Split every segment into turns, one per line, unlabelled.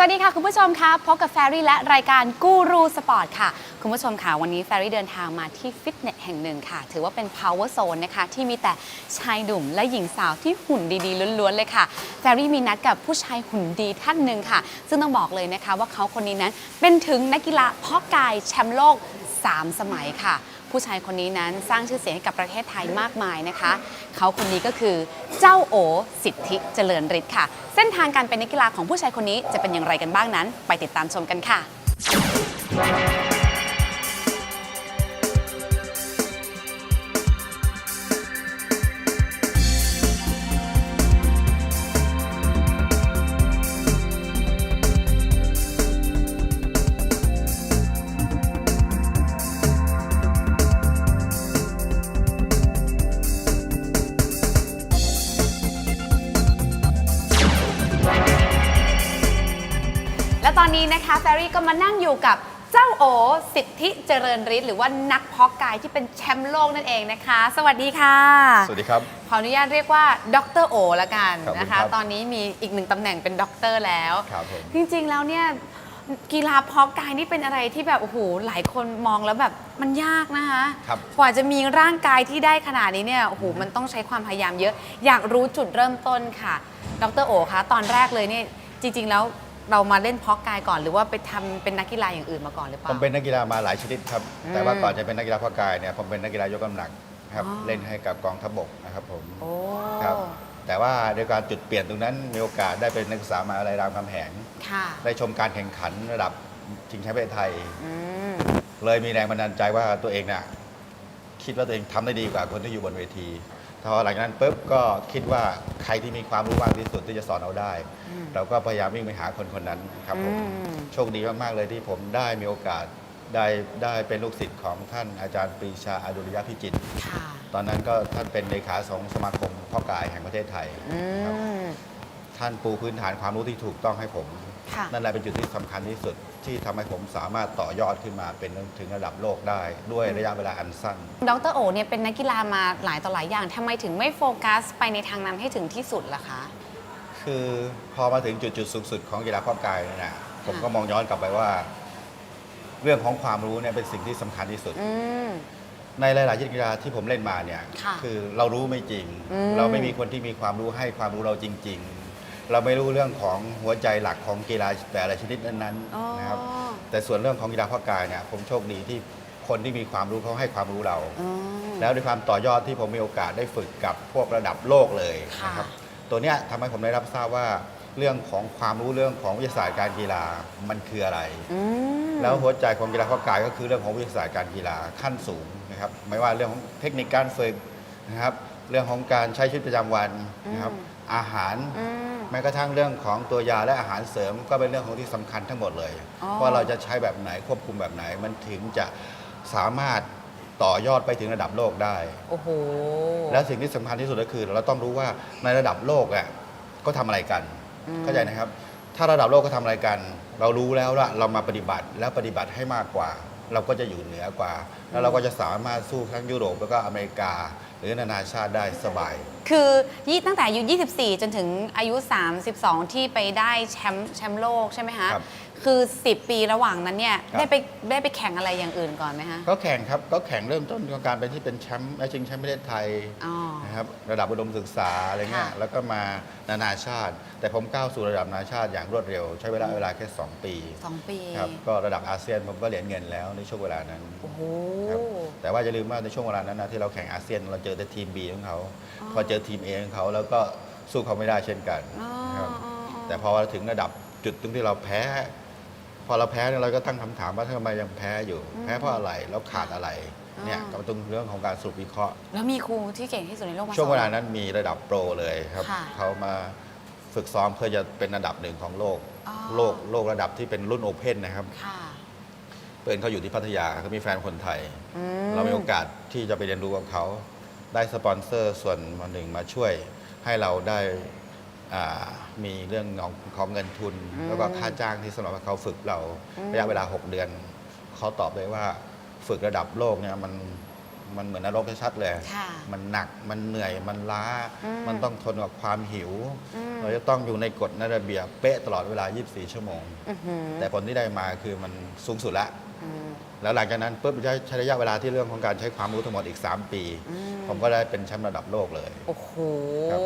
สวัสดีค่ะคุณผู้ชมคะพบกับแฟรี่และรายการกูรูสปอร์ตค่ะ คุณผู้ชมค่ะวันนี้แฟรี่เดินทางมาที่ฟิตเนสแห่งหนึ่งค่ะ ถือว่าเป็น power zone นะคะ ที่มีแต่ชายหนุ่มและหญิงสาวที่หุ่นดีๆล้วนๆเลยค่ะแฟรี่มีนัดกับผู้ชายหุ่นดีท่านหนึ่งค่ะ ซึ่งต้องบอกเลยนะคะว่าเขาคนนี้นั้นเป็นถึงนักกีฬาเพาะกายแชมป์โลก 3 สมัยค่ะ ผู้ชายคนนี้นั้นสร้างชื่อเสียงให้กับประเทศไทยมากมายนะคะ เขาคนนี้ก็คือเจ้าโอสิทธิเจริญฤทธิ์ค่ะ เส้นทางการเป็นนักกีฬาของผู้ชายคนนี้จะเป็นอย่างไรกันบ้างนั้น ไปติดตามชมกันค่ะ ตอนนี้นะคะแฟรี่ก็มานั่งอยู่กับเจ้าโอสิทธิเจริญฤทธิ์หรือว่านักเพาะกายที่เป็นแชมป์โลกนั่นเองนะคะ สวัสดีค่ะ
สวัสดีครับ
ขออนุญาตเรียกว่าดรโอละกัน
ขอบคุณ
นะ
ครั
คะ
บ
ตอนนี้มีอีกหนึ่งตำแหน่งเป็นด็อกเตอร์แล้ว
ครับผม
จริงๆ แล้วเนี่ยกีฬาเพาะกายนี่เป็นอะไรที่แบบโอ้โหหลายคนมองแล้วแบบมันยากนะคะ
ครับ
กว่าจะมีร่างกายที่ได้ขนาดนี้เนี่ยโอ้โหมันต้องใช้ความพยายามเยอะ อยากรู้จุดเริ่มต้นค่ะดรโอคะตอนแรกเลยเนี่ยจริง ๆ แล้ว เรามาเล่นเพาะกายก่อน หรือว่าไปทำเป็นนักกีฬาอย่างอื่นมาก่อนหรือเป
ผ
ล่า
มเป็นนักกีฬามาหลายชนิดครับ
อืม
แต่ว่าก่อนจะเป็นนักกีฬาเพาะกายเนี่ยผมเป็นนักกีฬายกกำลังครับ
อ๋อ
เล่นให้กับกองทัพบกนะครับผม
โอ้
ครับ แต่ว่าโดยการจุดเปลี่ยนตรงนั้นมีโอกาสได้เป็นนักศึกษามหาอะไรรามคำแหง
ค่ะ
ได้ชมการแข่งขันระดับชิงแชมป์ประเทศไทย
อืม
เลยมีแรงบันดาลใจว่าตัวเองน่ะคิดว่าตัวเองทำได้ดีกว่าคนที่อยู่บนเวที พอหลังจากนั้นปุ๊บก็คิดว่าใครที่มีความรู้มากที่สุดที่จะสอนเราได้
อืม
เราก็พยายามวิ่งไปหาคนคนนั้นครับผม
อืม
โชคดีมาก ๆ เลยที่ผมได้มีโอกาสได้ได้เป็นลูกศิษย์ของท่านอาจารย์ปรีชาอดุลยพิจิตร
ค่ะ
ตอนนั้นก็ท่านเป็นเลขาของสมาคมพ่อกายแห่งประเทศไทย
อื
ครับ
ม
ท่านปูพื้นฐานความรู้ที่ถูกต้องให้ผม
ค่ะ
นั่นแหละเป็นจุดที่สำคัญที่สุดที่ทำให้ผมสามารถต่อยอดขึ้นมาเป็นถึงระดับโลกได้ ด้วยระยะเวลาอันสั้น
ดรโอเนี่ยเป็นนักกีฬามาหลายต่อหลายอย่างทำไมถึงไม่โฟกัสไปในทางนั้นให้ถึงที่สุดล่ะคะ
คือพอมาถึงจุดจุดสูงสุดของกีฬาพ่อกายเนี่ยนะผมก็มองย้อนกลับไปว่า เรื่องของความรู้เนี่ยเป็นสิ่งที่สำคัญที่สุด
อืม
ในหลายๆกีฬาที่ผมเล่นมาเนี่ย
ค่ะ
อเรารู้ไม่จริง
อืม
เราไม่มีคนที่มีความรู้ให้ความรู้เราจริงๆ เราไม่รู้เรื่องของหัวใจหลักของกีฬาแต่ละชนิดนั้น
อ๋อ
ๆนะครับ แต่ส่วนเรื่องของกีฬาพ่อกายเนี่ยผมโชคดีที่คนที่มีความรู้เขาให้ความรู้เรา
อ๋อ
แล้วด้วยความต่อยอดที่ผมมีโอกาสได้ฝึกกับพวกระดับโลกเลย
ค่ะ
นะครับ ตัวเนี้ยทำให้ผมได้รับทราบว่าเรื่องของความรู้เรื่องของวิทยาศาสตร์การกีฬามันคืออะไร
อืม
แล้วหัวใจของกีฬาเพาะกายก็คือเรื่องของวิทยาศาสตร์การกีฬาขั้นสูงนะครับ ไม่ว่าเรื่องของเทคนิคการฝึกนะครับ เรื่องของการใช้ชีวิตประจำวันนะครับ
อืม
อาหาร
อืม
แม้กระทั่งเรื่องของตัวยาและอาหารเสริม ก็เป็นเรื่องของที่สำคัญทั้งหมดเลย
อ๋อ
ว่าเราจะใช้แบบไหนควบคุมแบบไหน มันถึงจะสามารถต่อยอดไปถึงระดับโลกได้
โอ้โห
แล้วสิ่งที่สำคัญที่สุดก็คือ เราต้องรู้ว่าในระดับโลกอะก็ทำอะไรกัน
อืม
เข้าใจนะครับ ถ้าระดับโลกก็ทำอะไรกัน เรารู้แล้วว่าเรามาปฏิบัติแล้วปฏิบัติให้มากกว่า เราก็จะอยู่เหนือกว่า แล้วเราก็จะสามารถสู้ทั้งยุโรปแล้วก็อเมริกา หรือนานาชาติได้สบาย
คือยี่ตั้งแต่อายุ 24 จนถึงอายุ 32 ที่ไปได้แชมป์แชมป์โลกใช่ไหมคะ
ครับ
คือ 10 ปีระหว่างนั้นเนี่ย
ครับ
ได้ไปได้ไปแข่งอะไรอย่างอื่นก่อนไหมคะ
ก็แข่งครับก็แข่งเริ่มต้นของการเป็นที่เป็นแชมป์และชิงแชมป์ประเทศไทย
อ๋อ
นะครับระดับอุดมศึกษาอะไรเงี้ย
ค่ะ
แล้วก็มานานาชาติ แต่ผมก้าวสู่ระดับนานาชาติอย่างรวดเร็ว ใช้เวลาเวลาแค่ 2 ปี
สองปี
ครับก็ระดับอาเซียนผมก็เหรียญเงินแล้วในช่วงเวลานั้น
โอ้โห
ครับแต่ว่าอย่าลืมว่าในช่วงเวลานั้นนะที่เราแข่งอาเซียนเราเจอแต่ทีม B ของเขาพอเจอทีม A ของเขาแล้วก็สู้เขาไม่ได้เช่นกัน
อ๋อ
นะครับ
อ๋ออ๋อ
แต่พอถึงระดับจุดตรงที่เราแพ้ พอเราแพ้เนี่ยเราก็ตั้งคำถามว่าทำไมยังแพ้อยู่แพ้เพราะอะไรแล้วขาดอะไรเนี่ยก็ตรงเรื่องของการสรุปวิเคราะห์
แล้วมีครูที่เก่งที่สุดในโลกมา
ช่วงเวลา
สอน
นั้นมีระดับโปรเลยครับ
ค่ะ
เขามาฝึกซ้อมเพื่อจะเป็นระดับหนึ่งของโลก
อ๋อ
โลกโลกระดับที่เป็นรุ่นโอเพนนะครับ
ค่ะ
เพื่อนเขาอยู่ที่พัทยาเขามีแฟนคนไทย
อื
เรามีโอกาสที่จะไปเรียนรู้กับเขา ได้สปอนเซอร์ส่วนมาหนึ่งมาช่วย ให้เราได้อ่า มีเรื่องของของเงินทุน แล้วก็ค่าจ้างที่สำหรับให้เขาฝึกเราระยะเวลา 6 เดือนเขาตอบเลยว่าฝึกระดับโลกเนี่ยมันมันเหมือนนรกชัดๆเลย
ค่ะ
มันหนัก มันเหนื่อย มันล้า
อืม
มันต้องทนกับความหิว
อืม
เราจะต้องอยู่ในกฎในระเบียบเป๊ะตลอดเวลา 24 ชั่วโมง
อื้อหือ
แต่ผลที่ได้มาคือมันสูงสุดละ
อืม
แล้วหลังจากนั้นปุ๊บจะใช้ระยะเวลาที่เรื่องของการใช้ความรู้ทั้งหมดอีก 3 ปี
อืม
ผมก็ได้เป็นแชมป์ระดับโลกเลย
โอ้โห
ครับ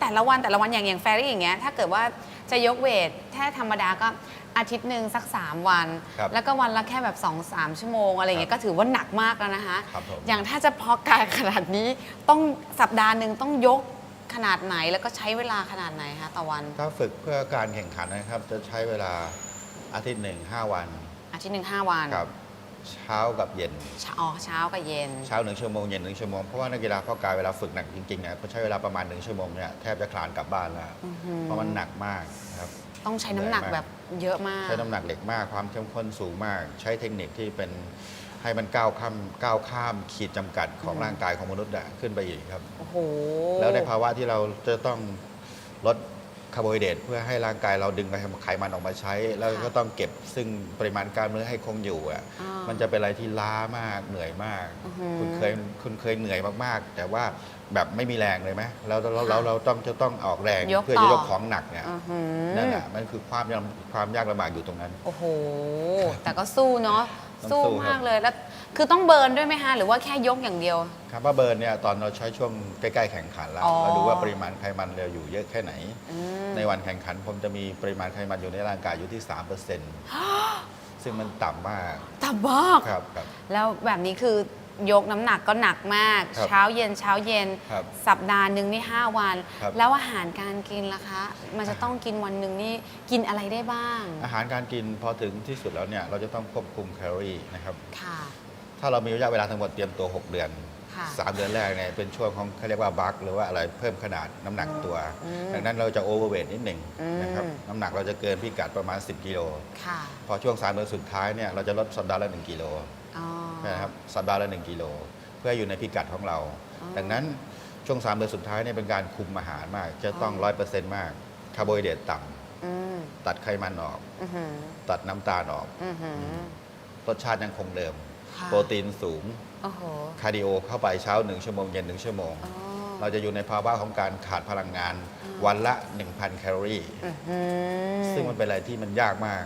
แต่ละวันแต่ละวันอย่างอย่างแฟรี่อย่างเงี้ย ถ้าเกิดว่าจะยกเวทแค่ธรรมดาก็อาทิตย์หนึ่งสัก 3 วัน
ครับ
แล้วก็วันละแค่แบบ2 3ชั่วโมงอะไรอย่างเงี้ย
ครั
ก็
บ
ถือว่าหนักมากแล้วนะคะ
ครับผม
อย่างถ้าจะเพาะกายขนาดนี้ต้องสัปดาห์หนึ่งต้องยกขนาดไหนแล้วก็ใช้เวลาขนาดไหนคะต่อวัน
ถ้าฝึกเพื่อการแข่งขันนะครับ จะใช้เวลาอาทิตย์หนึ่งห้าวัน
อาทิตย์หนึ่งห้าวัน
ครับ เช้ากับเย็น
เช้าอ๋อเช้ากับเย็น
เช้าหนึ่งชั่วโมงเย็นหนึ่งชั่วโมง เพราะว่านักกีฬาเพาะกายเวลาฝึกหนักจริงๆเนี่ยเขาใช้เวลาประมาณหนึ่งชั่วโมงเนี่ยแทบจะคลานกลับบ้านแล้ว
อื้อหือ
เพราะมันหนักมากนะครับ
ต้องใช้น้ำหนักแบบเยอะมาก
ใช้น้ำหนักเหล็กมากความเข้มข้นสูงมาก ใช้เทคนิคที่เป็นให้มันก้าวข้ามก้าวข้ามขีดจำกัดของ
อืม
ร่างกายของมนุษย์อะขึ้นไปอีกครับ
โอ้โห
แล้วในภาวะที่เราจะต้องลด คาร์โบไฮเดรตเพื่อให้ร่างกายเราดึงไขมันออกมาใช้ แล้วก็ต้องเก็บซึ่งปริมาณกล้ามเนื้อให้คงอยู่อะ
อ่า
มันจะเป็นอะไรที่ล้ามากเหนื่อยมาก
อื้อหือ
คุณเคยคุณเคยเหนื่อยมากๆ แต่ว่า แบบไม่มีแรงเลยไหมแล้วเรา
ค่ะ
เราเราต้องจะต้องออกแรง
ยก
เพื่อ
ต่
จะ
อ
ยกของหนักเนี่ย
อื้อหือ
นั่นแหละมันคือความยากความยากลำบากอยู่ตรงนั้น
โอ้โห แต่ก็สู้เนาะ
ต้อง
สู้
สู้ครับ
มากเลยแล้ว คือต้องเบิร์นด้วยไหมคะหรือว่าแค่ยกอย่างเดียว
ครับว่าเบิร์นเนี่ยตอนเราใช้ช่วงใกล้ๆแข่งขันแล้ว
อ๋อ
เราดูว่าปริมาณไขมันเราอยู่เยอะแค่ไหน
อืม
ในวันแข่งขันผมจะมีปริมาณไขมันอยู่ในร่างกายอยู่ที่ 3%ซึ่งมันต่ำมาก
ต่ำมาก
ครับครับ
แล้วแบบนี้คือ ยกน้ำหนักก็หนักมาก
ครับ
เช้าเย็นเช้าเย็น
ครับ
สัปดาห์หนึ่งนี่5วัน
ครับ
แล้วอาหารการกินล่ะคะ มันจะต้องกินวันหนึ่งนี่กินอะไรได้บ้าง
อาหารการกินพอถึงที่สุดแล้วเนี่ยเราจะต้องควบคุมแคลอรี่นะครับ
ค่ะ
ถ้าเรามีระยะเวลาทั้งหมดเตรียมตัว 6 เดือน
ค่ะ
3 เดือนแรกเนี่ยเป็นช่วงของเขาเรียกว่าบัคหรือว่าอะไรเพิ่มขนาดน้ำหนักตัว
อืม
ดังนั้นเราจะโอเวอร์เวทนิดหนึ่ง
อืม
นะครับน้ำหนักเราจะเกินพิกัดประมาณ 10 กิโล
ค่ะ
พอช่วง 3 เดือนสุดท้ายเนี่ยเราจะลดสัปดาห์ละ 1 กิโล
อ๋อ
นะครับสัปดาห์ละ1กิโลเพื่ออยู่ในพิกัดของเรา
อ๋อ
ดังนั้นช่วง 3 เดือนสุดท้ายเนี่ยเป็นการคุมอาหารมาก จะต้อง
อ๋อ
100%มากคาร์โบไฮเดรตต่
อืมำ
ตัดไขมันออก
อือหือ
ตัดน้ำตาลออก
อือหือ
รสชาติยังคงเดิม
ค่ะ
โปรตีนสูง
โอ้โห
คาร์ดิโอเข้าไปเช้า1ชั่วโมงเย็น1ชั่วโมง
อ๋อ
เราจะอยู่ในภาวะของการขาดพลังงาน
อ๋อ
วันละ 1,000 แคลอรี่
อื้อหือ
ซึ่งมันเป็นอะไรที่มันยากมาก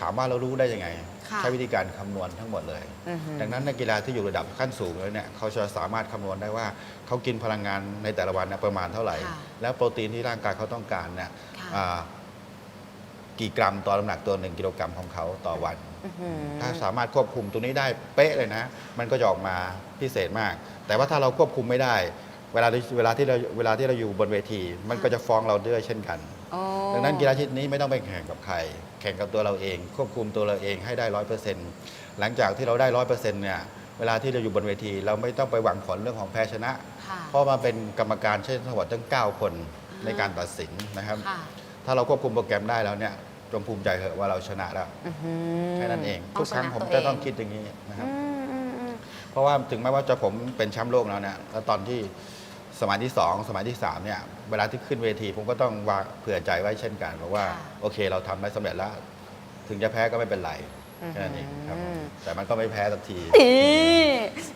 ถามว่าเรารู้ได้ยังไง
ค่ะ
ใช้วิธีการคำนวณทั้งหมดเลย
อื้อหือ
ดังนั้นนักกีฬาที่อยู่ระดับขั้นสูงเลยเนี่ยเขาจะสามารถคำนวณได้ว่าเขากินพลังงานในแต่ละวันเนี่ยประมาณเท่าไหร่
ค่ะ
แล้วโปรตีนที่ร่างกายเขาต้องการเนี่ย
ค่ะ
อ่ากี่กรัมต่อน้ำหนักตัวหนึ่งกิโลกรัมของเขาต่อวัน
อื้อหือ
ถ้าสามารถควบคุมตัวนี้ได้เป๊ะเลยนะ มันก็จะออกมาพิเศษมาก แต่ว่าถ้าเราควบคุมไม่ได้ เวลาที่เวลาที่เราเวลาที่เราอยู่บนเวที มันก็จะฟ้องเราด้วยเช่นกัน
โอ้
ดังนั้นกีฬาชนิดนี้ไม่ต้องไปแข่งกับใคร แข่งกับตัวเราเอง ควบคุมตัวเราเองให้ได้ร้อยเปอร์เซ็นต์หลังจากที่เราได้ร้อยเปอร์เซ็นต์เนี่ยเวลาที่เราอยู่บนเวที เราไม่ต้องไปหวังผลเรื่องของแพ้ชนะ
ค่ะ
เพราะมาเป็นกรรมการเช่นทั้งหมดทั้ง 9 คนในการตัดสินนะครับ
ค่ะ
ถ้าเราควบคุมโปรแกรมได้แล้วเนี่ยจงภูมิใจเถอะว่าเราชนะแล้ว
อื้อหือ
แค่นั้นเอง
ต้
ทุกครั้ง
ชนะ
ผม
ตัว
จะต้อง
เคิ
ดอย่างนี้นะครับ
อืมอืมอืม
เพราะว่าถึงแม้ว่าจะผมเป็นแชมป์โลกแล้วเนี่ยแล้วตอนที่ สมัยที่2สมัยที่3เนี่ยเวลาที่ขึ้นเวที ผมก็ต้องวางเผื่อใจไว้เช่นกันบอกว่าโอเคเราทำได้สำเร็จแล้ว ถึงจะแพ้ก็ไม่เป็นไรแค่นั้นเองครับผมแต่มันก็ไม่แพ้สักที
อี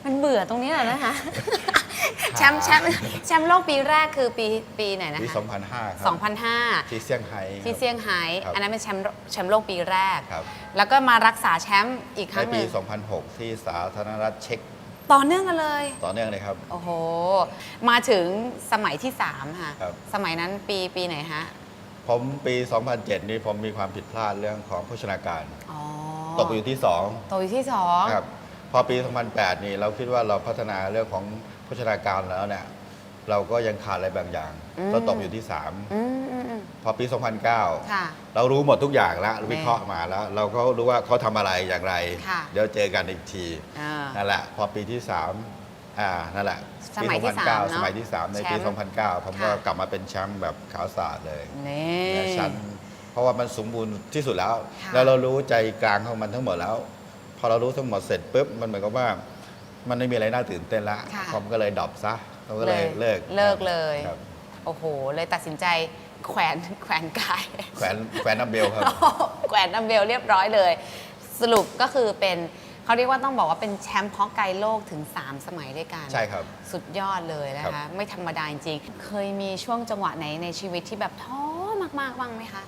มันเบื่อตรงนี้แหละนะคะ แชมป์แชมป์แชมป์โลกปีแรกคือปีปีไหนนะ
ปี
คะ
2005 ครับ
2005
ที่เซี่ยงไฮ้
ที่เซี่ยงไฮ้
ครับ
อันนั้นเป็นแชมป์แชมป์โลกปีแรก
ครับ
แล้วก็มารักษาแชมป์อีกค
ใน
รั้งห
ปี
นึ่ง
2006 ที่สาธารณรัฐเช็ก
ต่อเนื่องกันเลย
ต่อเนื่องเลยครับ
โอ้โห มาถึงสมัยที่ 3 ค่ะ
ครับ
สมัยนั้นปีปีไหนฮะ
ผมปี 2007 นี้ผมมีความผิดพลาดเรื่องของโภชนาการ
อ๋อ
ตกอยู่ที่ 2
ตัวที่สอง
ครับ พอปี 2008 นี่เราคิดว่าเราพัฒนาเรื่องของโภชนาการแล้วเนี่ย เราก็ยังขาดอะไรบางอย่าง เราตกอยู่ที่
อืมอืมอืม
3 พอปี2009
ค่ะ
เรารู้หมดทุกอย่างแล้ววิเคราะห์มาแล้ว เราก็รู้ว่าเขาทำอะไรอย่างไร
ค่ะ
เดี๋ยวเจอกันอีกที
อ่า
นั่นแหละ พอปีที่3อ่านั่นแหละ
สมัยที่
ปี
สามเนอะ
2009 สมัยที่ 3 ในปี
แชมป์
2009 ผมก็
ค่ะ
กลับมาเป็นแชมป์แบบขาวสะอาดเลย
นี่
และชั้นเพราะว่ามันสมบูรณ์ที่สุดแล้ว
ค่ะ
แล้วเรารู้ใจกลางของมันทั้งหมดแล้ว พอเรารู้ทั้งหมดเสร็จปุ๊บมันเหมือนกับว่า มันไม่มีอะไรน่าตื่นเต้นละ
ค่ะ
ผมก็เลยดรอปซะผมก็เลยเลิก
เลิกเลย
ครับ
โอ้โห เลยตัดสินใจ แขวนแขวนกาย
แขวนแขวนนัมเบลครับ
แขวนดัมเบลเรียบร้อยเลย สรุปก็คือเป็นเขาเรียกว่าต้องบอกว่าเป็นแชมป์เพาะกายโลกถึง 3 สมัยด้วยกัน
ใช่ครับ
สุดยอดเลยนะ
ครั
คะ
บ
ไม่ธรรมดาจริงๆ เคยมีช่วงจังหวะไหนในชีวิตที่แบบท้อมากๆบ้างไหมคะ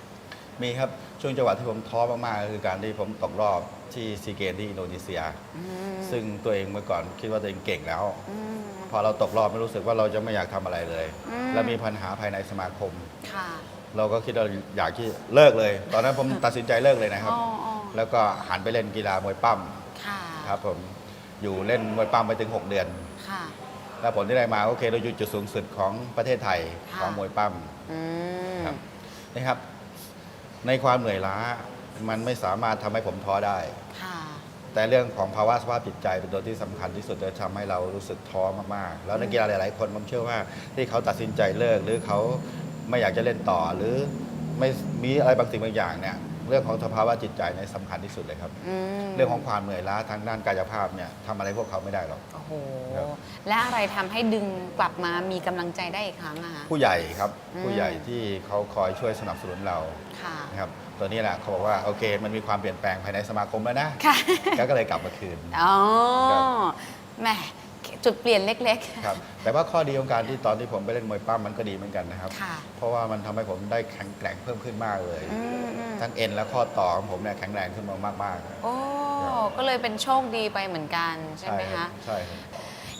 มีครับช่วงจังหวะที่ผมท้อมากๆก็คือการที่ผมตกรอบที่ซีเกมที่อินโดนีเซีย
อืม
ซึ่งตัวเองเมื่อก่อนคิดว่าตัวเองเก่งแล้ว
อืม
พอเราตกรอบไม่รู้สึกว่าเราจะไม่อยากทำอะไรเลย
อืม
แล้วมีปัญหาภายในสมาคม
ค่ะ
เราก็คิดว่าอยากที่เลิกเลย ตอนนั้นผมตัดสินใจเลิกเลยนะครับ
อ๋ออ๋อ
แล้วก็หันไปเล่นกีฬามวยปั้ม
ค่ะ
ครับผมอยู่เล่นมวยปั้มไปถึง 6 เดือน
ค่ะ
แล้วผลที่ได้มาโอเคเราอยู่จุดสูงสุดของประเทศไทย
ค่ะ
ของมวยปั้ม
อืม
ครับ นะครับ ในความเหนื่อยล้ามันไม่สามารถทำให้ผมท้อได้
ค่ะ
แต่เรื่องของภาวะสภาพจิตใจเป็นตัวที่สำคัญที่สุดจะทำให้เรารู้สึกท้อมากๆ แล้วนักกีฬาหลาย ๆ คนผมเชื่อว่าที่เขาตัดสินใจเลิก หรือเขาไม่อยากจะเล่นต่อหรือไม่มีอะไรบางสิ่งบางอย่างเนี่ย เรื่องของสภาวะจิตใจเนี่ยสำคัญที่สุดเลยครับ
อืม
เรื่องของความเหนื่อยล้าทางด้านกายภาพเนี่ยทำอะไรพวกเขาไม่ได้หรอก
โอ้โห
ครับ
และอะไรทำให้ดึงกลับมามีกำลังใจได้อีกครั้งอะคะ
ผู้ใหญ่ครับ
อืม
ผู้ใหญ่ที่เขาคอยช่วยสนับสนุนเรา
ค่ะ
นะครับตัวนี้แหละเขาบอกว่าโอเค มันมีความเปลี่ยนแปลงภายในสมาคมแล้วนะ
ค่ะ
แล้วก็เลยกลับมาคืน
อ๋อ
ครับ
แหม จุดเปลี่ยนเล็ก
ครับแต่ว่าข้อดีของการที่ตอนที่ผมไปเล่นมวยปั้มมันก็ดีเหมือนกันนะครับ
ๆค่ะ
เพราะว่ามันทำให้ผมได้แข็งแกร่งเพิ่มขึ้นมากเลย
อืมอืม
ทั้งเอ็นและข้อต่อของผมเนี่ยแข็งแรงขึ้นมามากๆ
โอ้
ครับ
ก็เลยเป็นโชคดีไปเหมือนกันใช่ไหม
ครั
คะ
บใช่ครับ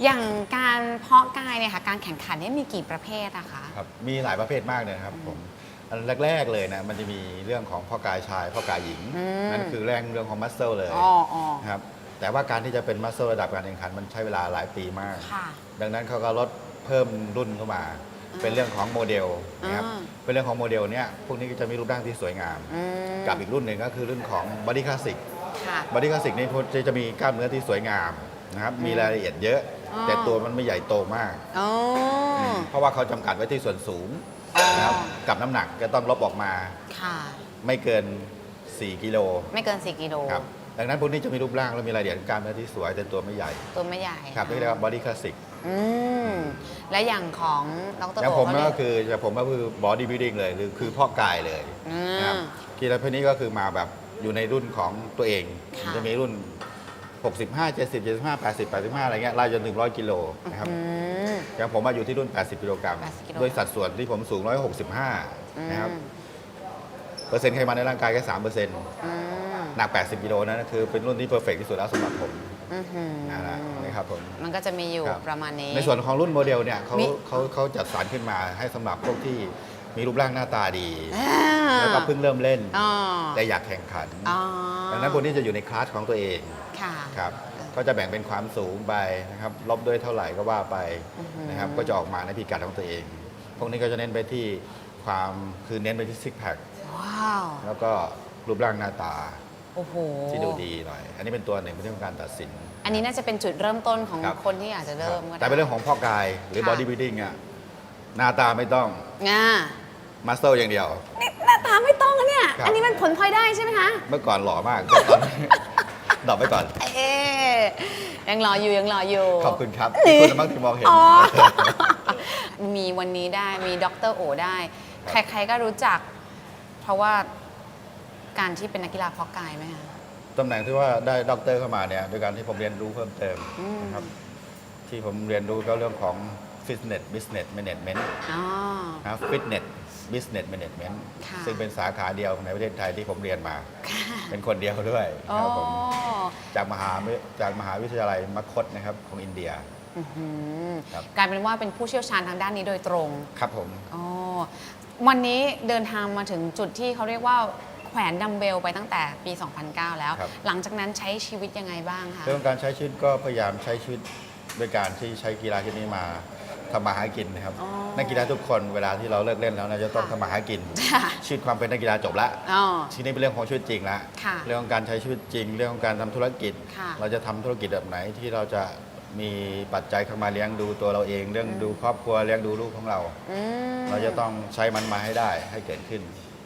อย่างการเพาะกายเนี่ยค่ะ การแข่งขันเนี่ยมีกี่ประเภทอะคะ
ครับ มีหลายประเภทมากเลยนะครับผมอันแรก ๆ เลยนะมันจะมีเรื่องของพ่อกายชายพ่อกายหญิง
อืม
นั่นคือแรงเรื่องของมัสเซลเลย
อ๋ออ๋อ
นะครับ แต่ว่าการที่จะเป็นมัสเซลระดับการแข่งขันมันใช้เวลาหลายปีมาก
ค่ะ
ดังนั้นเขาก็ลดเพิ่มรุ่นเข้ามา เป็นเรื่องของโมเดลนะครับ
อ่า
เป็นเรื่องของโมเดลเนี่ยพวกนี้ก็จะมีรูปร่างที่สวยงาม
อืม
กับอีกรุ่นหนึ่งก็คือรุ่นของบอดี้คลาสสิก
ค่ะ
บอดี้คลาสสิกนี่จะจะมีกล้ามเนื้อที่สวยงามนะครับมีรายละเอียดเยอะ
อ๋อ
แต่ตัวมันไม่ใหญ่โตมาก
อ๋ออ
เพราะว่าเขาจำกัดไว้ที่ส่วนสูง
อ๋อ
นะครับกับน้ำหนักจะต้องลบออกมา
ค่ะ
ไม่เกิน 4 กิโล
ไม่เกิน 4 กิโล
ครับ ดังนั้นพวกนี้จะมีรูปร่างและมีรายละเอียดกล้ามเนื้อที่สวยแต่ตัวไม่ใหญ่
ตัวไม่ใหญ่
ครับนี่เรียกว่าบอดี้คลาสสิก
อืมและอย่างของดร
อย่าง
โอ
ผม
เขาเรีย
ก็คืออย่างผมก็คือบอดี้บิ l ดิ้งเลยหรือคือเพ่อกายเลย
อืม
นะครับกีฬาพวกนี้ก็คือมาแบบอยู่ในรุ่นของตัวเอง
ค่ะ
จะมีรุ่น 65 70 75 80 85 อะไรเงี้ยไล่จนถึง 100 กิโลนะครับ
อืม
อย่างผมมาอยู่ที่รุ่น 80 กิโลกรัม
80กิโลกรัม
ด้วยสัดส่วนที่ผมสูง 165 นะครับ เปอร์เซ็นต์ไขมันในร่างกายแค่3เปอร์เซ็นต์
อืม
หนัก 80กิโลนั่นก็คือเป็นรุ่นที่เพอร์เฟกที่สุดแล้วสำหรับผม
อือหือ
นะฮะนะครับผม
มันก็จะมีอยู่
ครับ
ประมาณนี้
ในส่วนของรุ่นโมเดลเนี่ยเขา
มี
เขาเขาจัดสรรขึ้นมาให้สำหรับพวกที่มีรูปร่างหน้าตาดี
อ่า
แล้วก็เพิ่งเริ่มเล่น
อ๋อ
แต่อยากแข่งขัน
อ๋อ
ดังนั้นพวกนี้จะอยู่ในคลาสของตัวเอง
ค่ะ
ครับก็จะแบ่งเป็นความสูงไปนะครับลบด้วยเท่าไหร่ก็ว่าไป
อือหือ
นะครับก็จะออกมาในพิกัดของตัวเอง พวกนี้ก็จะเน้นไปที่ความคือเน้นไปที่ซิกแพค
ว้าว
แล้วก็รูปร่างหน้าตา
โอ้โห
ที่ดูดีหน่อย อันนี้เป็นตัวหนึ่งเป็นเรื่องของการตัดสิน
อันนี้น่าจะเป็นจุดเริ่มต้นของ
ครับ
คนที่อยากจะเริ่ม
ค
ก็
รับ
ได้
แต่เป็นเรื่องของพ่อกายหรือ
ค่ะ
บอดี้บิ l ดิ้งอะหน้าตาไม่ต้อง
ง่า
มัสเซลอย่างเดียว
นี่หน้าตาไม่ต้องอะเนี่ย
ครับ
อันนี้มันผลพลอยได้ใช่ไหมคะ
เมื่อก่อนหล่อมากแต่ตอนนี้ ดรอปไปก่อน
เอ๊ะยังรออยู่ยังรออยู่
ขอบคุณครับ
นี่
ขอบคุณมากที่มองเห็น
อ๋อ มีวันนี้ได้มีด็อกเตอร์โอได้ ใครๆก็รู้จัก เพราะว่า การที่เป็นนักกีฬาเพาะกายไหมคะ
ตำแหน่งที่ว่าได้ด็อกเตอร์เข้ามาเนี่ยโดยการที่ผมเรียนรู้เพิ่มเติม
อืม
นะครับที่ผมเรียนรู้ก็เรื่องของ Fitness Business Management
อ๋อ
นะครับ Fitness Business Management
ค่ะ
ซึ่งเป็นสาขาเดียวในประเทศไทยที่ผมเรียนมา
ค่ะ
เป็นคนเดียวด้วย
อ๋อ
ครับผมจากมหาวิจากมหาวิทยาลัยมคตนะครับของอินเดีย
อื้อหือ
ครับ
กลายเป็นว่าเป็นผู้เชี่ยวชาญทางด้านนี้โดยตรง
ครับผม
อ๋อ วันนี้เดินทางมาถึงจุดที่เขาเรียกว่า แขวนดัมเบลไปตั้งแต่ปี 2009 แล้ว
ครับ
หลังจากนั้นใช้ชีวิตยังไงบ้างคะ
เรื่องการใช้ชีวิตก็พยายามใช้ชีวิตด้วยการที่ใช้กีฬาชนิดนี้มาทำมาหากินนะครับ
อ๋อ
นักกีฬาทุกคนเวลาที่เราเลิกเล่นแล้วนะจะต้อง
ค่ะ
ทำมาหากิน
ค่ะ
ชีวิตความเป็นนักกีฬาจบละ
อ๋อ
ทีนี้เป็นเรื่องของชีวิตจริงละ
ค่ะ
เรื่องของการใช้ชีวิตจริง เรื่องของการทำธุรกิจ
ค่ะ
เราจะทำธุรกิจแบบไหนที่เราจะมีปัจจัยเข้ามาเลี้ยงดูตัวเราเองเรื่องดูครอบครัวเลี้ยงดูลูกของเรา
อืม
เราจะต้องใช้มันมาให้ได้ให้เกิดขึ้น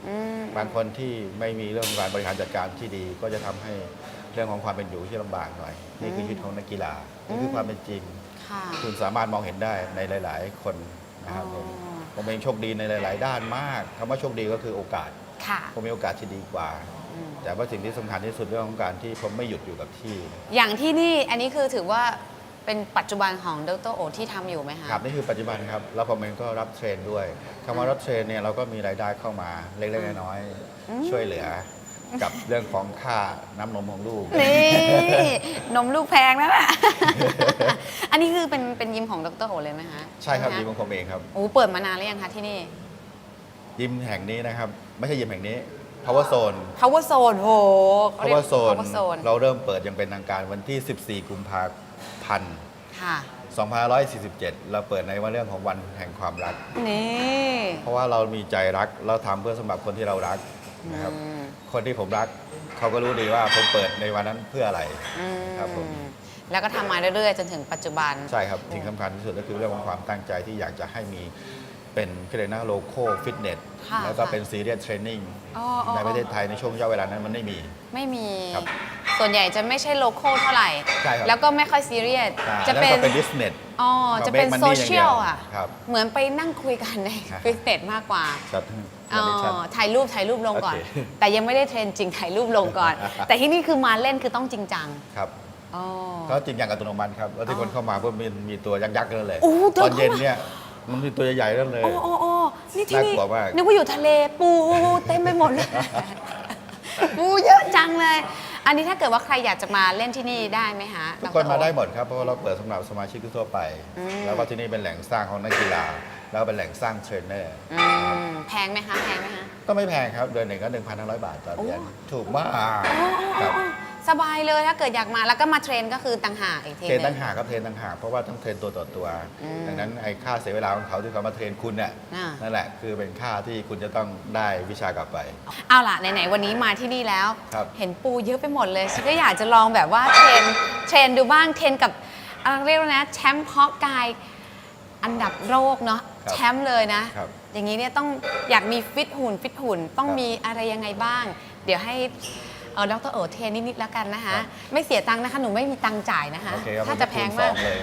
อืม
บางคนที่ไม่มีเรื่องของการบริหารจัดการที่ดี ก็จะทำให้เรื่องของความเป็นอยู่ที่ลำบากหน่อย นี่คือชีวิตของนักกีฬา นี่คือความเป็นจริง
ค่ะ
คุณสามารถมองเห็นได้ในหลาย ๆ คนนะครับผม
อ๋อ
ผมเองโชคดีในหลาย ๆ ด้านมากคำว่าโชคดีก็คือโอกาส
ค่ะ
ผมมีโอกาสที่ดีกว่า
อืม
แต่ว่าสิ่งที่สำคัญที่สุดเรื่องของการที่ผมไม่หยุดอยู่กับที่
อย่างที่นี่อันนี้คือถือว่า เป็นปัจจุบันของดรโอที่ทำอยู่ไหมคะ
ครับนี่คือปัจจุบันครับแล้วผมเองก็รับเทรนด้วยคำว่ารับเทรนเนี่ยเราก็มีรายได้เข้ามาเล็กๆน้อย
อืม
ๆช่วยเหลือ กับเรื่องของค่าน้ำนมของลูก
นี่ นมลูกแพงนะน่ะ อันนี้คือเป็นเป็นยิมของดรโอเลยไหมคะ
ใช่ครับ
ไห
ยิมของผมเองครับ
โอ้เปิดมานานหรือยังคะที่นี่
ยิมแห่งนี้นะครับ ไม่ใช่ยิมแห่งนี้ power zone
power zone โหเขาเรียก
power zone
power zone
เราเริ่มเปิดอย่างเป็นทางการวันที่ 14 กุมภาพันธ์
ค่ะ
2547 เราเปิดในวันเรื่องของวันแห่งความรัก
นี่
เพราะว่าเรามีใจรัก เราทำเพื่อสำหรับคนที่เรารักนะครับ
อืม
คนที่ผมรัก เขาก็รู้ดีว่าผมเปิดในวันนั้นเพื่ออะไร
อืม
ครับผม
แล้วก็ทำมาเรื่อยๆ จนถึงปัจจุบัน
ใช่ครับสิ่งสำคัญที่สุดก็คือเรื่องของความตั้งใจที่อยากจะให้มี เป็นคือเรียกนะโลโก้ฟิตเนส
ค่ะ
แล้วก็
ค่ะ
เป็นซีเรียสเทรนนิ่ง
อ๋ออ๋อ
ในประเทศไทยในช่วงระยะเวลานั้นมันไม่มี
ไม่มี
ครับ
ส่วนใหญ่จะไม่ใช่โลโก้เท่าไหร่
ใช่ครับ
แล้วก็ไม่ค่อยซีเรียส
อ่า
จะ
แล้ว
เป็น
ก็เป็นบิสเนส
อ๋อ
เรา
จะเป็น
make money
โซเชียล
อย่างเดียว
อะ
ครับ
เหมือนไปนั่งคุยกันใน
ครับ
ฟิตเนสมากกว่า
ครับ
อ๋อถ่ายรูปถ่ายรูปลงก่อน
โอเค
แต่ยังไม่ได้เทรนจริงถ่ายรูปลงก่อน แต่ที่นี่คือมาเล่นคือต้องจริงจัง
ครับ
อ๋อ
เขาจริงอย่างอัตโนมัติครับ แล้วที่
อ๋อ
คนเข้ามาเพื่อมีมีตัวยักษ์ๆนั่นเลย
โอ้ตัว
ตอนเย็น
เข้ามา
เนี่ย มันมีตัวใหญ่ๆนั่นเลย
โอ้โอ้โอ้นี่ที่นี่
น่ากลัวมาก
นึกว่าอยู่ทะเลปูเต็มไปหมดเลย ปูเยอะจังเลย อันนี้ถ้าเกิดว่าใครอยากจะมาเล่นที่นี่ได้ไหมฮะ
ทุกคนมาได้
ดรโอ๊
หมดครับ เพราะว่าเราเปิดสำหรับสมาชิกทั่วไป
อืม
แล้วก็ที่นี่เป็นแหล่งสร้างของนักกีฬา แล้วก็เป็นแหล่งสร้างเทรนเนอร์
อืมแพงไหมคะแพงไหมคะ
ก็ไม่แพงครับ เดือนหนึ่งก็1,500 บาทต่อเดือน
โอ้
ถูกมากครับ
สบายเลยถ้าเกิดอยากมาแล้วก็มาเทรนก็คือต่างหากอีกที
เทรน
ห
ตั้
นึ่
งหากครับเทรนตั้งหากเพราะว่าต้องเทรนตัวต่อตัว
อืม
ดังนั้นไอ้ค่าเสียเวลาของเขาที่เขามาเทรนคุณเนี่ย
อ่า
นั่นแหละคือเป็นค่าที่คุณจะต้องได้วิชากลับไป
เอาล่ะ ไหน ๆ วันนี้มาที่นี่แล้ว
ครับ
เห็นปูเยอะไปหมดเลยฉันก็อยากจะลองแบบว่าเทรนเทรนดูบ้างเทรนกับเอ่อเรียกว่านะแชมป์ฮอกกายอันดับโลกเนาะ
ครับ
แชมป์เลยนะ
ครับ
อย่างนี้เนี่ยต้องอยากมีฟิตหุ่นฟิตหุ่นต้อง
ครับ
มีอะไรยังไงบ้าง เดี๋ยวให้ เออดรโอเทรนนิดๆแล้วกันนะคะ
ครับ
ไม่เสียตังค์นะคะ หนูไม่มีตังค์จ่ายนะคะ
โอเคครับ
ถ้าจะแพง
คูณ
มา
ส
ก
อเลย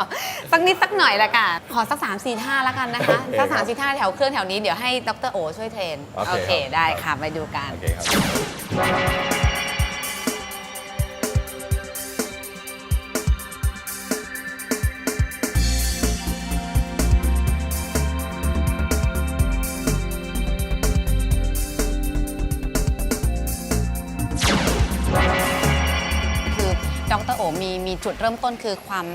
อะ
สักนิดสักหน่อยละค่ะขอสักสามสี่ท่าแล้วกันนะคะ
โอเค
สัก
ครั
สาม
บ
สี่ท่าแถวเครื่องแถวนี้เดี๋ยวให้ดรโอช่วยเทรน
โอเคครับ
ได้ค่ะ ไปดูกัน
โอเคครับ
มีมีจุดเริ่มต้นคือความ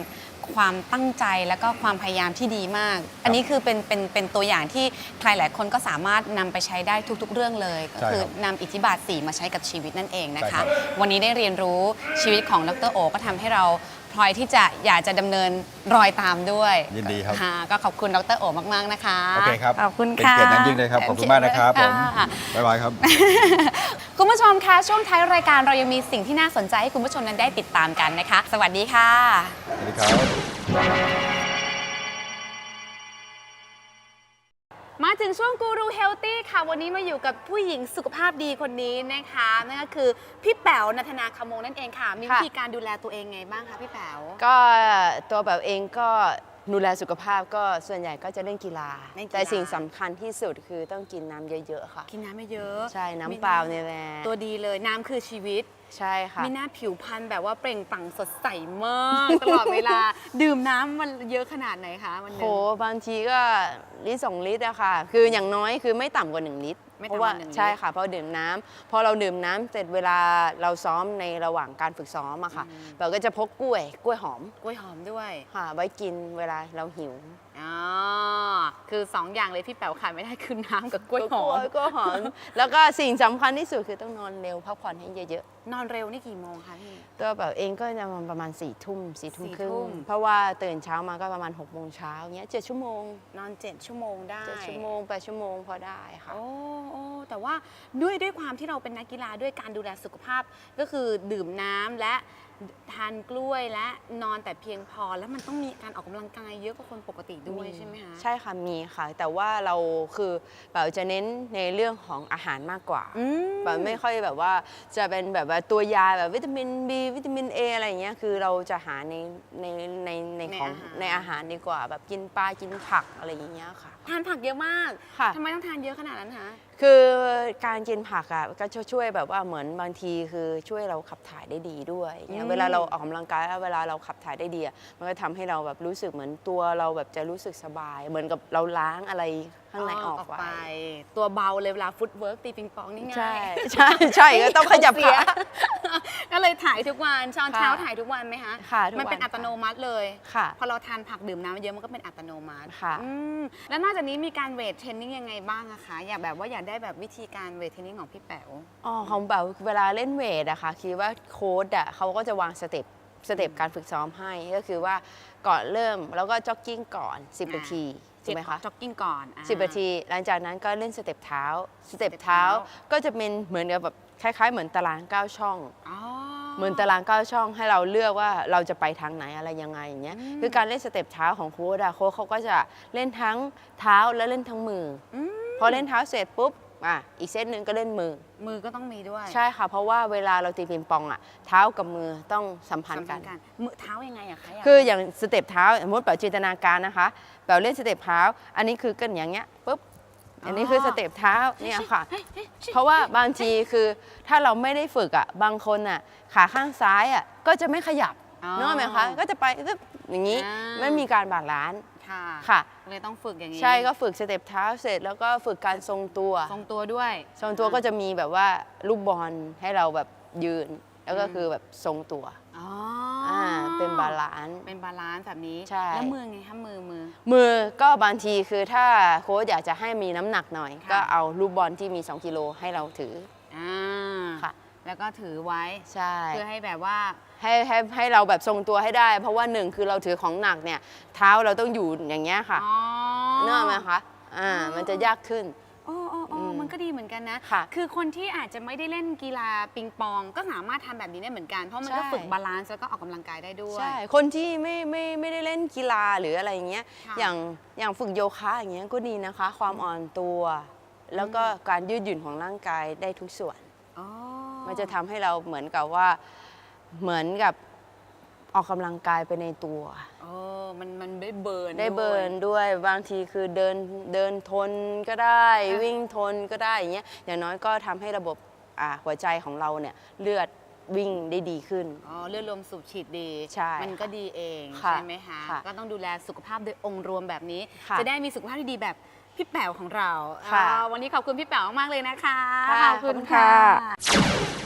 ความตั้งใจแล้วก็ความพยายามที่ดีมาก อันนี้คือเป็นเป็นเป็นตัวอย่างที่ใครหลายคนก็สามารถนำไปใช้ได้ทุกๆ เรื่องเลย ก็
ใช่
คือ
ครับ
นำอิทธิบาท 4 มาใช้กับชีวิตนั่นเองนะ
ใช่
คะ
ครับ
วันนี้ได้เรียนรู้ชีวิตของดรโอ ก็ทำให้เรา พลอยที่จะอยากจะดำเนินรอยตามด้วย
ยินดีครับ
ค่ะก็ขอบคุณดรโอมาก ๆ นะคะ
โอเคครับ
ขอบคุณ
เป็น
ค่ะ
เกียรติอย่างยิ่งเลยครับขอบคุณมากนะครับผม
ค่ะ
บ๊ายบายครับ
คุณผู้ชมคะช่วงท้ายรายการเรายังมีสิ่งที่น่าสนใจให้คุณผู้ชมนั้นได้ติดตามกันนะคะ สวัสดีค่ะ
สวัสดีครับ
มาถึงช่วงกูรูเฮลตี้ค่ะ วันนี้มาอยู่กับผู้หญิงสุขภาพดีคนนี้นะคะนั่นก็คือพี่แป๋วนัทนาคำมงนั่นเองค่ะ มีวิธีการดูแลตัวเองไงบ้างคะพี่แป๋ว
ก็ตัวแบบเองก็ ดูแลสุขภาพก็ส่วนใหญ่ก็จะเล่นกีฬา
เล่นกีฬา
แต่สิ่งสำคัญที่สุดคือต้องกินน้ำเยอะ ๆ ค่ะ
กินน้ำไม่เยอะ
ใช่น้ำเปล่าเนี่ยแหละ
ตัวดีเลยน้ำคือชีวิต
ใช่ค่ะ
มีหน้าผิวพรรณแบบว่าเปล่งปลั่งสดใสมาก ตลอดเวลา ดื่มน้ำมันเยอะขนาดไหนคะวันห
โห
นึง
บางทีก็ลิตรสองลิตรอะค่ะ คืออย่างน้อยคือไม่ต่ำกว่า 1 ลิตร
ไม่
เพ
ต่ำ
ราะ
ก
ว่า
ว่าหนึ่งลิตร
ใช่ค่ะเพราะดื่มน้ำพอเราดื่มน้ำเสร็จเวลาเราซ้อมในระหว่างการฝึกซ้อมอะค่ะ เราก็จะพกกล้วยกล้วยหอม
กล้วยหอมด้วย
ค่ะไว้กินเวลาเราหิว
อ๋อคือสองอย่างเลยพี่แป๋วขาดไม่ได้คือน้ำกับกล้วยหอม
กล้วยหอม แล้วก็สิ่งสำคัญที่สุดคือต้องนอนเร็วพักผ่อนให้เยอะๆ
นอนเร็วนี่กี่โมงคะพี่
ตัวแบบเองก็จะประมาณ4ี่ทุ่มสี่ทุ่ม
สี่
ครึ่
ทุ่
ง
ม
เพราะว่าตื่นเช้ามาก็ประมาณ6กโมงเช้าเงี้ยเจ็ดชั่วโมง
นอนเจ็ดชั่วโมงได้
เจ็ดชั่วโมงแปดชั่วโมงพอได้ค่ะ
โอ้โอ้แต่ว่าด้วยด้วยความที่เราเป็นนักกีฬาด้วยการดูแลสุขภาพก็คือดื่มน้ำและ ทานกล้วยและนอนแต่เพียงพอแล้วมันต้องมีการออกกำลังกายเยอะกว่าคนปกติด้วยใช่ไหมคะ
ใช่ค่ะมีค่ะ แต่ว่าเราคือแบบจะเน้นในเรื่องของอาหารมากกว่า
อืม
แบบไม่ค่อยแบบว่าจะเป็นแบบว่าตัวยาแบบวิตามิน B วิตามิน A อะไรอย่างเงี้ยคือเราจะหาในในในในของ
ในอาหาร
ในอาหารดีกว่า แบบกินปลากินผักอะไรอย่างเงี้ยค่ะ
ทานผักเยอะมาก
ค่ะ
ทำไมต้องทานเยอะขนาดนั้นคะ
คือการกินผักอะก็จะช่วยแบบว่าเหมือนบางทีคือช่วยเราขับถ่ายได้ดีด้วยเนี่ย
อืม
เวลาเราออกกำลังกายแล้วเวลาเราขับถ่ายได้ดีอะมันก็ทำให้เราแบบรู้สึกเหมือนตัวเราแบบจะรู้สึกสบาย เหมือนกับเราล้างอะไรข้างในออก
ไป
ไป
ตัวเบาเลยเวลาฟุตเวิร์กตีปิงปองนี่ไง
ใช่ใช่ใช่ก็ต้องขยับ
เสี
ขา
ก็เลยถ่ายทุกวันเช้า
ค่ะ
เช้าถ่ายทุกวันไหมคะ
ค่ะทุกวัน
มันเป็นอัตโนมัติเลย
ค่ะ
พอเราทานผักดื่มน้ำเยอะมันก็เป็นอัตโนมัติ
ค่ะ
อืมแล้วนอกจากนี้มีการเวทเทรนนิ่งยังไงบ้างอะคะอยากแบบว่าอยากได้แบบวิธีการเวทเทรนนิ่งของพี่แป๋ว
อ๋อของแบบเวลาเล่นเวทอะค่ะคิดว่าโค้ดอะเขาก็จะวางสเต็ปสเต็ปการฝึกซ้อมให้ก็คือว่าก่อนเริ่มแล้วก็จ็อกกิ้งก่อน 10 นาที ใช่ไหมคะ
จ็อกกิ้งก่อนอ่
10นาที หลังจากนั้นก็เล่นสเต็ปเท้าสเต็ปเท้า
สเต็ปเท้า
ก็จะเป็นเหมือนกับแบบคล้ายๆ เหมือนตาราง9ช่อง
อ๋อ
เหมือนตาราง9ช่องให้เราเลือกว่าเราจะไปทางไหนอะไรยังไงอย่างเงี้ย
อืม
คือการเล่นสเต็ปเท้าของโค้ดอะโค้ดเขาก็จะเล่นทั้งเท้าและเล่นทั้งมืออ
อืม
พอเล่นเท้าเสร็จปุ๊บ อะอีกเซตหนึ่งก็เล่นมือ
มือก็ต้องมีด้วย
ใช่ค่ะ เพราะว่าเวลาเราตีปิงปองอะเท้ากับมือต้องสัมพันธ์กัน
สำคัญมือเท้ายังไงอะคะยาก
คืออย่างสเต็ปเท้าสมมติแบบจินตนาการนะคะแบบเล่นสเต็ปเท้า อันนี้คือกันอย่างเงี้ยปุ๊บอันนี้คือสเต็ปเท้าเนี่ยค่ะ เพราะว่าบางทีคือถ้าเราไม่ได้ฝึกอะบางคนอะขาข้างซ้ายอะก็จะไม่ขยับ
อ๋อ
นึกออกไหมคะก็จะไปตึ๊บอย่างนี้
อ่า
ไม่มีการบาลานซ์
ค่ะ
ค่ะ
เลยต้องฝึกอย่างนี้
ใช่ก็ฝึกสเต็ปเท้าเสร็จ แล้วก็ฝึกการทรงตัว
ทรงตัวด้วย
ทรงตัวก็จะมีแบบว่าลูกบอลให้เราแบบยืน แล้วก็คือแบบทรงตัว
อ๋อ
อ่าเป็นบาลานซ์
เป็นบาลานซ์แบบนี้
ใช่
แล้วมือไงคะมือมือ
มือก็บางทีคือถ้าโค้ชอยากจะให้มีน้ำหนักหน่อย
ค่ะ
ก็เอาลูกบอลที่มี 2 กิโลให้เราถือ
อ่า
ค่ะ
แล้วก็ถือไว้
ใช่
เพื่อให้แบบว่า
ให้ให้ให้เราแบบทรงตัวให้ได้ เพราะว่าหนึ่งคือเราถือของหนักเนี่ย เท้าเราต้องอยู่อย่างเงี้ยค่ะ
อ๋อ
เนื้ออกไหมคะอ่า
อ๋อ
มันจะยากขึ้น
โอ้โอ้โอ้
อืม
มันก็ดีเหมือนกันนะ
ค่ะ
คือคนที่อาจจะไม่ได้เล่นกีฬาปิงปอง ก็สามารถทำแบบนี้ได้เหมือนกัน เพราะมันก็
ใช่
ฝึกบาลานซ์แล้วก็ออกกำลังกายได้ด้วย
ใช่ คนที่ไม่ไม่ไม่ได้เล่นกีฬาหรืออะไรอย่างเงี้ย
ค่ะ
อย่างอย่างฝึกโยคะอย่างเงี้ยก็ดีนะคะ ความอ่อนตัว แล้วก็การยืดหยุ่นของร่างกายได้ทุกส่วน
อ๋อ
มันจะทำให้เราเหมือนกับว่าเหมือนกับออกกำลังกายไปในตัว
เออมันมันได้เบิร์น
ได้
วย
เบิร์นด้วยบางทีคือเดินเดินทนก็ได้
ค่ะ
วิ่งทนก็ได้อย่างเงี้ยอย่างน้อยก็ทำให้ระบบอ่าหัวใจของเราเนี่ยเลือดวิ่งได้ดีขึ้น
อ๋อเลือดลมสูบฉีดดี
ใช่
มันก็ดีเอง
ค่ะ
ใช่ไหมคะ
ค่ะ
ก็ต้องดูแลสุขภาพโดยองค์รวมแบบนี้
ค่ะ
จะได้มีสุขภาพที่ดีแบบพี่แป๋วของเรา
ค่ะ
อ่าวันนี้ขอบคุณพี่แป๋วมากๆเลยนะคะ
ค่ะ
ขอบคุณ
ขอบคุณค่ะ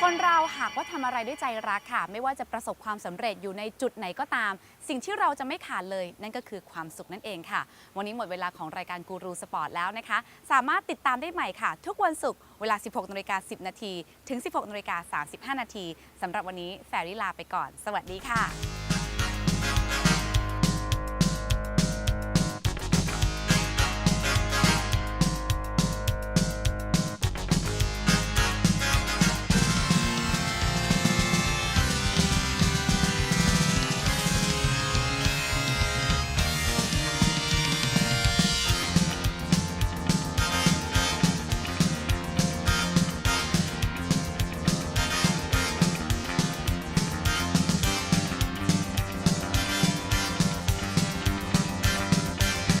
คนเราหากว่าทำอะไรด้วยใจรักค่ะ ไม่ว่าจะประสบความสำเร็จอยู่ในจุดไหนก็ตาม สิ่งที่เราจะไม่ขาดเลย นั่นก็คือความสุขนั่นเองค่ะ วันนี้หมดเวลาของรายการกูรูสปอร์ตแล้วนะคะ สามารถติดตามได้ใหม่ค่ะ ทุกวันศุกร์เวลา 16นาฬิกา10 นาที ถึง 16นาฬิกา35 นาทีสำหรับวันนี้แฟรี่ลาไปก่อน สวัสดีค่ะ